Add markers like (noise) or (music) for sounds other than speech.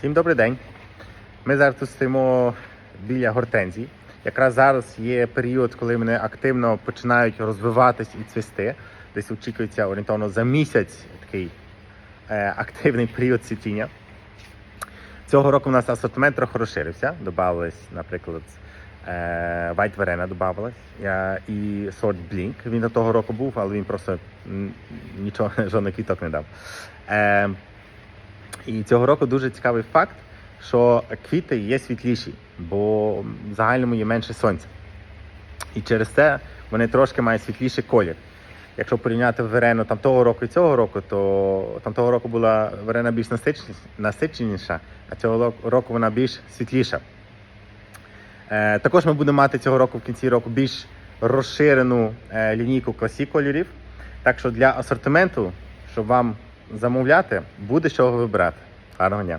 Всім добрий день. Ми зараз тут стоїмо біля гортензій. Якраз зараз є період, коли вони активно починають розвиватись і цвісти. Десь очікується орієнтовно за місяць такий е, активний період цвітіння. Цього року у нас асортимент трохи розширився. Добавились, наприклад, е, White Verena добавилась е, і сорт Blink. Він до того року був, але він просто нічого, (laughs) жодних квіток не дав. Е, і цього року дуже цікавий факт, що квіти є світліші, бо в загальному є менше сонця. І через це вони трошки мають світліший колір. Якщо порівняти верену там того року і цього року, то там того року була верена більш насиченіша, а цього року вона більш світліша. Е, також ми будемо мати цього року в кінці року більш розширену е, лінійку класі кольорів. Так що для асортименту, щоб вам замовляти, буде чого вибирати. Гарного дня!